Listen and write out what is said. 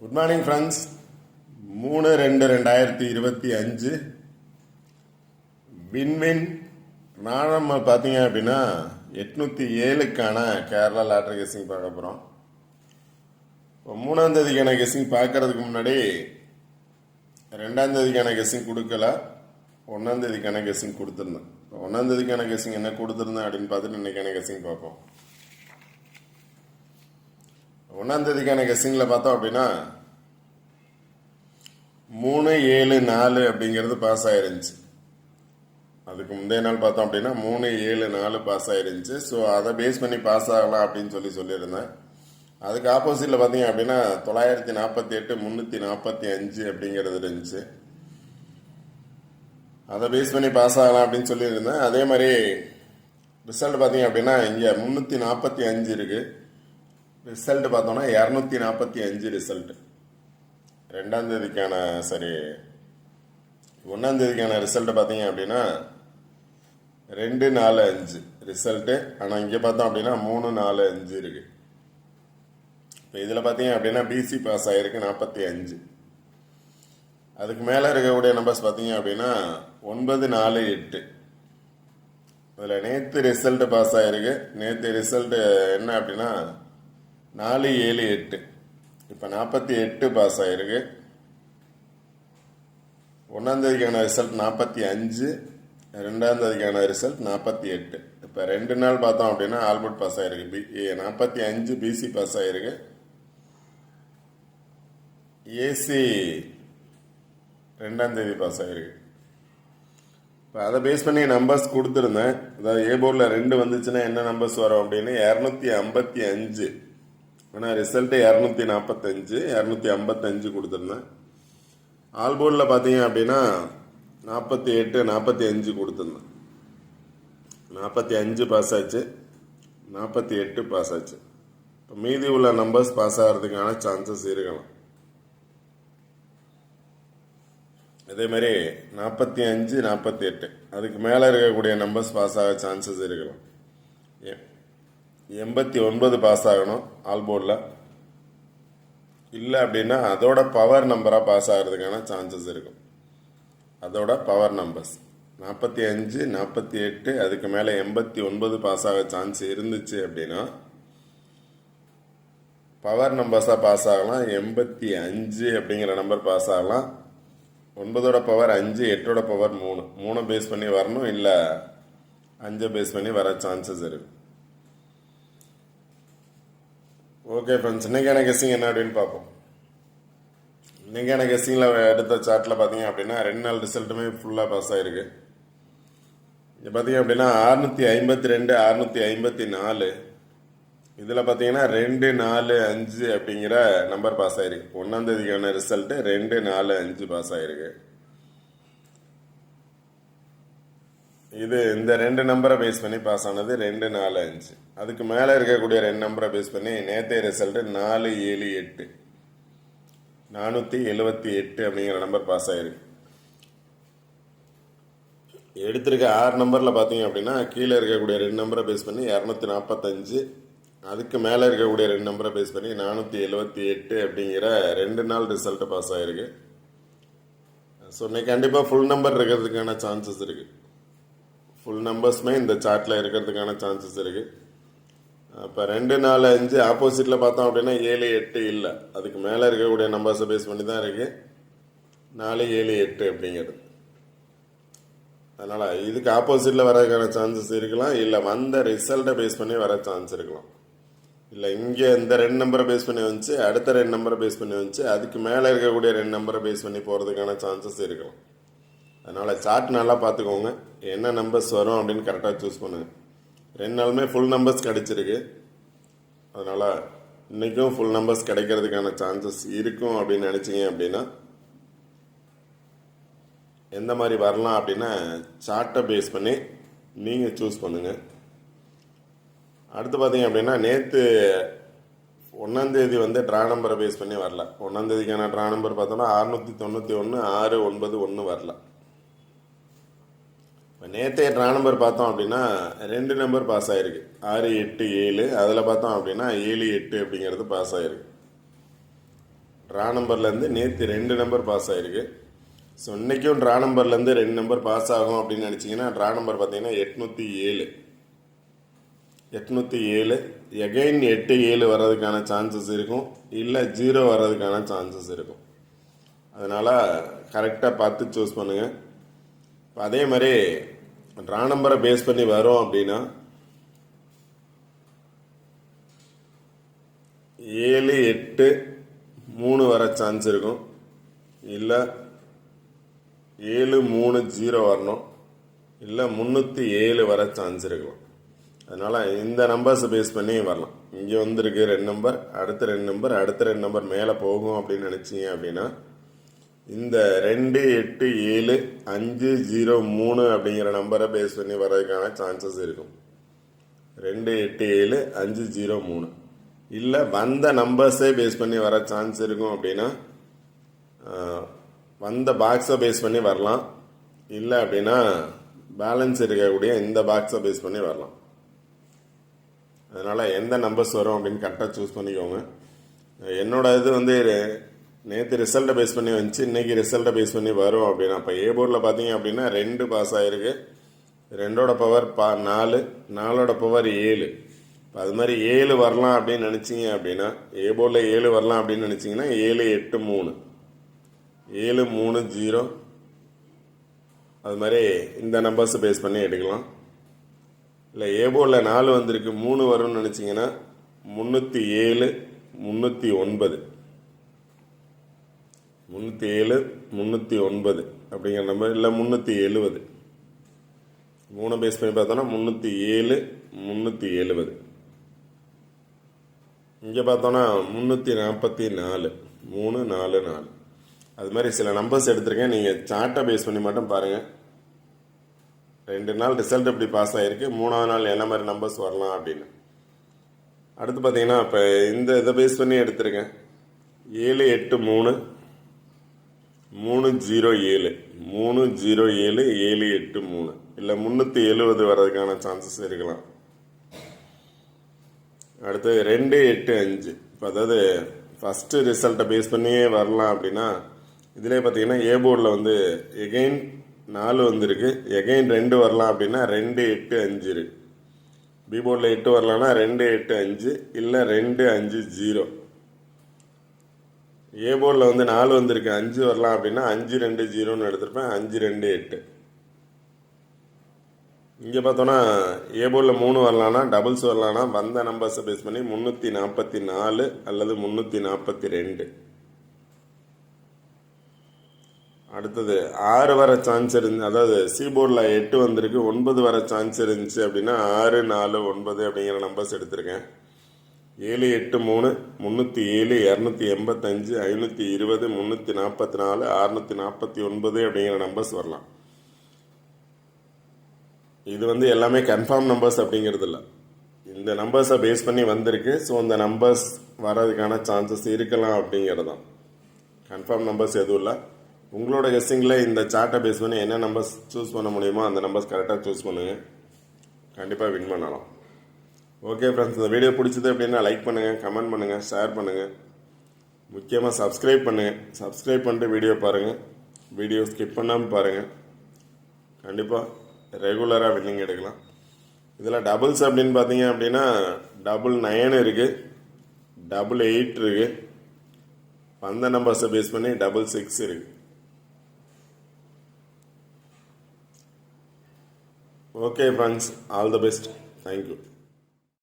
Good morning friends மூணு ரெண்டு ரெண்டாயிரத்தி இருபத்தி அஞ்சு. வின்வின் நாளம் பார்த்தீங்க அப்படின்னா எட்நூற்றி ஏழுக்கான கேரளா லாட்ரி கெஸ்ஸிங் பார்க்க போகிறோம் இப்போ மூணாம் தேதிக்கான கெஸ்ஸிங் பார்க்கறதுக்கு முன்னாடி ரெண்டாம் தேதிக்கான கெஸ்ஸிங் கொடுக்கல. ஒன்றாம் தேதிக்கான கெஸ்ஸிங் கொடுத்துருந்தேன். இப்போ ஒன்றாம் தேதிக்கான கெஸ்ஸிங் என்ன கொடுத்துருந்தேன் அப்படின்னு பார்த்துட்டு இன்றைக்கான கெஸ்ஸிங் பார்ப்போம். ஒன்றாம் தேதிக்கான கெஸ்ஸிங்கில் பார்த்தோம் அப்படின்னா மூணு ஏழு நாலு அப்படிங்கிறது பாஸ் ஆயிருந்துச்சு. அதுக்கு முந்தைய நாள் பார்த்தோம் அப்படின்னா மூணு ஏழு நாலு பாஸ் ஆயிருந்துச்சு. ஸோ அதை பேஸ் பண்ணி பாஸ் ஆகலாம் அப்படின்னு சொல்லி சொல்லியிருந்தேன். அதுக்கு ஆப்போசிட்டில் பார்த்தீங்க அப்படின்னா தொள்ளாயிரத்தி நாற்பத்தி எட்டு முந்நூற்றி நாற்பத்தி அஞ்சு அப்படிங்கிறது இருந்துச்சு. அதை பேஸ் பண்ணி பாஸ் ஆகலாம் அப்படின்னு சொல்லியிருந்தேன். அதே மாதிரி ரிசல்ட் பார்த்தீங்க அப்படின்னா இங்கே முந்நூற்றி நாற்பத்தி அஞ்சு இருக்குது ரிசல்ட் பார்த்தோம்னா இரநூத்தி நாற்பத்தி அஞ்சு ரிசல்ட் ரெண்டாம் தேதிக்கான சரி ஒன்றாம் தேதிக்கான ரிசல்ட் பார்த்தீங்க அப்படின்னா ரெண்டு நாலு அஞ்சு ரிசல்ட்டு ஆனால் இங்கே பார்த்தோம் அப்படின்னா மூணு நாலு அஞ்சு இருக்குது இப்போ இதில் பார்த்தீங்க அப்படின்னா பிசி பாஸ் ஆகிருக்கு நாற்பத்தி அஞ்சு. அதுக்கு மேலே இருக்கக்கூடிய நம்பர்ஸ் பார்த்தீங்க அப்படின்னா ஒன்பது நாலு எட்டு. அதில் நேற்று ரிசல்ட்டு பாஸ் ஆகிருக்கு நேற்று ரிசல்ட்டு என்ன அப்படின்னா நாலு ஏழு எட்டு. இப்போ நாற்பத்தி எட்டு பாஸ் ஆகிருக்கு ஒன்றாந்தேதிக்கான ரிசல்ட் நாற்பத்தி அஞ்சு ரெண்டாந்தேதிக்கான ரிசல்ட் நாற்பத்தி எட்டு. இப்போ ரெண்டு நாள் பார்த்தோம் அப்படின்னா ஆல்பர்ட் பாஸ் ஆகிருக்கு பி நாற்பத்தி அஞ்சு பிசி பாஸ் ஆகிருக்கு ஏசி ரெண்டாந்தேதி பாஸ் ஆகிருக்கு இப்போ அதை பேஸ் பண்ணி நம்பர்ஸ் கொடுத்துருந்தேன். அதாவது ஏ போர்டில் ரெண்டு வந்துச்சுன்னா என்ன நம்பர்ஸ் வரும் அப்படின்னு? இரநூத்தி ஐம்பத்தி அஞ்சு. ஆனால் ரிசல்ட்டு இரநூத்தி நாற்பத்தஞ்சு இரநூத்தி ஐம்பத்தஞ்சு கொடுத்துருந்தேன் ஆல்போர்டில் பார்த்தீங்க அப்படின்னா நாற்பத்தி எட்டு நாற்பத்தி அஞ்சு கொடுத்துருந்தேன். நாற்பத்தி அஞ்சு பாஸ் ஆச்சு. நாற்பத்தி எட்டு பாஸ் ஆச்சு. இப்போ மீதி உள்ள நம்பர்ஸ் பாஸ் ஆகிறதுக்கான சான்சஸ் இருக்கலாம். அதே மாதிரி நாற்பத்தி அஞ்சு நாற்பத்தி எட்டு அதுக்கு மேலே இருக்கக்கூடிய நம்பர்ஸ் பாஸ் ஆக சான்சஸ் இருக்கலாம். ஏன் எண்பத்தி ஒன்பது பாஸ் ஆகணும் ஆல் போர்டில் இல்லை அப்படின்னா அதோட பவர் நம்பராக பாஸ் ஆகிறதுக்கான சான்சஸ் இருக்கும். அதோட பவர் நம்பர்ஸ் நாற்பத்தி அஞ்சு நாற்பத்தி எட்டு அதுக்கு மேலே எண்பத்தி ஒன்பது பாஸ் ஆக சான்ஸ் இருந்துச்சு அப்படின்னா பவர் நம்பர்ஸாக பாஸ் ஆகலாம் எண்பத்தி அஞ்சு அப்படிங்கிற நம்பர் பாஸ் ஆகலாம். ஒன்பதோட பவர் அஞ்சு எட்டோட பவர் மூணு. மூணை பேஸ் பண்ணி வரணும் இல்லை அஞ்சை பேஸ் பண்ணி வர சான்சஸ் இருக்குது ஓகே ஃப்ரெண்ட்ஸ் இன்றைக்கான கெஸ்ஸிங் என்ன அப்படின்னு பார்ப்போம். இன்றைக்கான கெஸ்ஸிங்கில் எடுத்த சார்ட்டில் பார்த்தீங்க அப்படின்னா ரெண்டு நாள் ரிசல்ட்டுமே ஃபுல்லாக பாஸ் ஆயிருக்கு. இங்கே பார்த்தீங்க அப்படின்னா அறுநூத்தி ஐம்பத்தி ரெண்டு அறுநூத்தி ஐம்பத்தி நாலு. இதில் பார்த்தீங்கன்னா ரெண்டு நாலு அஞ்சு அப்படிங்கிற நம்பர் பாஸ் ஆயிருக்கு. ஒன்றாந்தேதிக்கான ரிசல்ட்டு ரெண்டு நாலு அஞ்சு பாஸ் ஆயிருக்கு. இது இந்த ரெண்டு நம்பரை பேஸ் பண்ணி பாஸ் ஆனது ரெண்டு நாலு அஞ்சு. அதுக்கு மேலே இருக்கக்கூடிய ரெண்டு நம்பரை பேஸ் பண்ணி நேற்றைய ரிசல்ட்டு நாலு ஏழு எட்டு. நானூற்றி எழுபத்தி எட்டு அப்படிங்கிற நம்பர் பாஸ் ஆயிருக்கு. எடுத்திருக்க ஆறு நம்பரில் பார்த்தீங்க அப்படின்னா கீழே இருக்கக்கூடிய ரெண்டு நம்பரை பேஸ் பண்ணி இரநூத்தி நாற்பத்தஞ்சு அதுக்கு மேலே இருக்கக்கூடிய ரெண்டு நம்பரை பேஸ் பண்ணி நானூற்றி எழுபத்தி எட்டு அப்படிங்கிற ரெண்டு நாள் ரிசல்ட்டு பாஸ் ஆயிருக்கு. ஸோ இன்னைக்கு கண்டிப்பாக ஃபுல் நம்பர் இருக்கிறதுக்கான சான்சஸ் இருக்குது ஃபுல் நம்பர்ஸுமே இந்த சார்ட்டில் இருக்கிறதுக்கான சான்சஸ் இருக்குது அப்போ ரெண்டு நாலு அஞ்சு ஆப்போசிட்டில் பார்த்தோம் அப்படின்னா ஏழு எட்டு இல்லை. அதுக்கு மேலே இருக்கக்கூடிய நம்பர்ஸை பேஸ் பண்ணி தான் இருக்குது நாலு ஏழு எட்டு அப்படிங்கிறது. அதனால் இதுக்கு ஆப்போசிட்டில் வரதுக்கான சான்சஸ் இருக்கலாம். இல்லை வந்த ரிசல்ட்டை பேஸ் பண்ணி வர சான்ஸ் இருக்கலாம். இல்லை இங்கே இந்த ரெண்டு நம்பரை பேஸ் பண்ணி வந்துச்சு அடுத்த ரெண்டு நம்பரை பேஸ் பண்ணி வந்துச்சு அதுக்கு மேலே இருக்கக்கூடிய ரெண்டு நம்பரை பேஸ் பண்ணி போகிறதுக்கான சான்சஸ் இருக்கலாம். அதனால் சார்ட் நல்லா பார்த்துக்கோங்க. என்ன நம்பர்ஸ் வரும் அப்படின்னு கரெக்டாக சூஸ் பண்ணுங்கள் ரெண்டு நாளுமே ஃபுல் நம்பர்ஸ் கிடச்சிருக்கு. அதனால் இன்றைக்கும் ஃபுல் நம்பர்ஸ் கிடைக்கிறதுக்கான சான்சஸ் இருக்கும் அப்படின்னு நினச்சிங்க அப்படின்னா எந்த மாதிரி வரலாம் அப்படின்னா சார்ட்டை பேஸ் பண்ணி நீங்கள் சூஸ் பண்ணுங்கள் அடுத்து பார்த்தீங்க அப்படின்னா நேற்று ஒன்றாந்தேதி வந்து ட்ரா நம்பரை பேஸ் பண்ணி வரல. ஒன்றாந்தேதிக்கான ட்ரா நம்பர் பார்த்தோன்னா அறுநூற்றி தொண்ணூற்றி ஒன்று ஆறு ஒன்பது ஒன்று வரல. இப்போ நேற்றைய ட்ரா நம்பர் பார்த்தோம் அப்படின்னா ரெண்டு நம்பர் பாஸ் ஆகிருக்கு ஆறு எட்டு ஏழு. அதில் பார்த்தோம் அப்படின்னா ஏழு எட்டு அப்படிங்கிறது பாஸ் ஆகிருக்கு ட்ரா நம்பர்லேருந்து நேற்று ரெண்டு நம்பர் பாஸ் ஆகிருக்கு ஸோ இன்றைக்கும் ட்ரா நம்பர்லேருந்து ரெண்டு நம்பர் பாஸ் ஆகும் அப்படின்னு நினச்சிங்கன்னா ட்ரா நம்பர் பார்த்தீங்கன்னா எட்நூற்றி ஏழு. எட்நூற்றி ஏழு. எகைன் எட்டு ஏழு வர்றதுக்கான சான்சஸ் இருக்கும். இல்லை ஜீரோ வர்றதுக்கான சான்சஸ் இருக்கும். அதனால் கரெக்டாக பார்த்து சூஸ் பண்ணுங்கள் இப்போ அதே மாதிரி ட்ரா நம்பரை பேஸ் பண்ணி வரும் அப்படின்னா ஏழு எட்டு மூணு வர சான்ஸ் இருக்கும். இல்லை ஏழு மூணு ஜீரோ வரணும். இல்லை முந்நூற்றி ஏழு வர சான்ஸ் இருக்கும். அதனால் இந்த நம்பர்ஸை பேஸ் பண்ணி வரலாம். இங்கே வந்திருக்கு ரெண்டு நம்பர் அடுத்த ரெண்டு நம்பர் அடுத்த ரெண்டு நம்பர் மேலே போகும் அப்படின்னு நினச்சிங்க அப்படின்னா இந்த ரெண்டு எட்டு ஏழு அஞ்சு ஜீரோ மூணு அப்படிங்கிற நம்பரை பேஸ் பண்ணி வர்றதுக்கான சான்சஸ் இருக்கும். ரெண்டு எட்டு ஏழு அஞ்சு ஜீரோ மூணு. இல்லை வந்த நம்பர்ஸே பேஸ் பண்ணி வர சான்ஸ் இருக்கும் அப்படின்னா வந்த பாக்ஸை பேஸ் பண்ணி வரலாம். இல்லை அப்படின்னா பேலன்ஸ் இருக்கக்கூடிய இந்த பாக்ஸை பேஸ் பண்ணி வரலாம். அதனால் எந்த நம்பர்ஸ் வரும் அப்படின்னு கரெக்டாக சூஸ் பண்ணிக்கோங்க. என்னோட இது வந்து நேற்று ரிசல்ட்டை பேஸ் பண்ணி வந்துச்சு. இன்றைக்கி ரிசல்ட்டை பேஸ் பண்ணி வரும் அப்படின்னா இப்போ ஏ போர்டில் பார்த்தீங்க அப்படின்னா ரெண்டு பாஸ் ஆகிருக்கு ரெண்டோட பவர் பா நாலு. நாலோட பவர் ஏழு. இப்போ அது மாதிரி ஏழு வரலாம் அப்படின்னு நினச்சிங்க அப்படின்னா ஏ போர்டில் ஏழு வரலாம் அப்படின்னு நினச்சிங்கன்னா ஏழு எட்டு மூணு. ஏழு மூணு ஜீரோ அது மாதிரி இந்த நம்பர்ஸை பேஸ் பண்ணி எடுக்கலாம். இல்லை ஏ போர்டில் நாலு வந்திருக்கு மூணு வரும்னு நினச்சிங்கன்னா முந்நூற்றி ஏழு முந்நூற்றி ஒன்பது. முந்நூற்றி ஏழு முந்நூற்றி ஒன்பது அப்படிங்கிற நம்பர் இல்லை முந்நூற்றி எழுபது மூணு பேஸ் பண்ணி பார்த்தோன்னா முந்நூற்றி ஏழு முந்நூற்றி எழுபது இங்கே பார்த்தோன்னா முந்நூற்றி நாற்பத்தி நாலு மூணு நாலு நாலு. அது மாதிரி சில நம்பர்ஸ் எடுத்திருக்கேன். நீங்கள் சார்ட்டை பேஸ் பண்ணி மட்டும் பாருங்கள் ரெண்டு நாள் ரிசல்ட் எப்படி பாஸ் ஆகிருக்கு மூணாவது நாள் என்ன மாதிரி நம்பர்ஸ் வரலாம் அப்படின்னு. அடுத்து பார்த்தீங்கன்னா இப்போ இந்த இதை பேஸ் பண்ணி எடுத்திருக்கேன். ஏழு எட்டு மூணு மூணு ஜீரோ ஏழு. மூணு ஜீரோ ஏழு ஏழு எட்டு மூணு. இல்லை முந்நூற்றி எழுபது வர்றதுக்கான சான்சஸ் இருக்கலாம். அடுத்து ரெண்டு எட்டு அஞ்சு. இப்போ அதாவது ஃபஸ்ட்டு ரிசல்ட்டை பேஸ் பண்ணியே வரலாம் அப்படின்னா இதிலே பார்த்தீங்கன்னா ஏ போர்டில் வந்து எகைன் நாலு வந்திருக்கு. எகைன் ரெண்டு வரலாம் அப்படின்னா ரெண்டு எட்டு அஞ்சு இருக்கு பி போர்டில் எட்டு வரலான்னா ரெண்டு எட்டு அஞ்சு. இல்லை ரெண்டு அஞ்சு ஜீரோ. ஏ போர்டில் வந்து நாலு வந்திருக்கு. அஞ்சு வரலாம் அப்படின்னா அஞ்சு ரெண்டு ஜீரோன்னு எடுத்திருப்பேன். அஞ்சு ரெண்டு எட்டு. இங்கே பார்த்தோன்னா ஏ போர்டில் மூணு வரலான்னா டபுள்ஸ் வரலான்னா வந்த நம்பர்ஸை பேஸ் பண்ணி முந்நூற்றி நாற்பத்தி நாலு அல்லது முந்நூற்றி நாற்பத்தி ரெண்டு. அடுத்தது ஆறு வர சான்ஸ் இருந்து அதாவது சி போர்டில் எட்டு வந்திருக்கு. ஒன்பது வர சான்ஸ் இருந்துச்சு அப்படின்னா ஆறு நாலு ஒன்பது அப்படிங்கிற நம்பர்ஸ் எடுத்திருக்கேன். ஏழு எட்டு மூணு முந்நூற்றி ஏழு இரநூத்தி எண்பத்தஞ்சு ஐநூற்றி இருபது முந்நூற்றி நாற்பத்தி நாலு அறநூற்றி நாற்பத்தி ஒன்பது அப்படிங்கிற நம்பர்ஸ் வரலாம். இது வந்து எல்லாமே கன்ஃபார்ம் நம்பர்ஸ் அப்படிங்கிறது இல்லை. இந்த நம்பர்ஸை பேஸ் பண்ணி வந்திருக்கு. ஸோ அந்த நம்பர்ஸ் வர்றதுக்கான சான்சஸ் இருக்கலாம் அப்படிங்கிறது தான் கன்ஃபார்ம் நம்பர்ஸ் எதுவும் இல்லை. உங்களோட கெஸ்ஸிங்கில் இந்த சார்ட்டை பேஸ் பண்ணி என்ன நம்பர்ஸ் சூஸ் பண்ண முடியுமோ அந்த நம்பர்ஸ் கரெக்டாக சூஸ் பண்ணுங்கள் கண்டிப்பாக வின் பண்ணலாம். ஓகே ஃப்ரெண்ட்ஸ் இந்த வீடியோ பிடிச்சது அப்படின்னா லைக் பண்ணுங்கள் கமெண்ட் பண்ணுங்கள் ஷேர் பண்ணுங்கள் முக்கியமாக சப்ஸ்கிரைப் பண்ணுங்கள் சப்ஸ்கிரைப் பண்ணிட்டு வீடியோ பாருங்கள் வீடியோ ஸ்கிப் பண்ணாமல் பாருங்கள் கண்டிப்பாக ரெகுலராக வின்னிங் எடுக்கலாம். இதில் டபுள்ஸ் அப்படின்னு பார்த்தீங்க அப்படின்னா டபுள் நைன் இருக்குது டபுள் எயிட் இருக்குது வந்த நம்பர்ஸை பேஸ் பண்ணி டபுள் சிக்ஸ் இருக்குது okay friends all the best thank you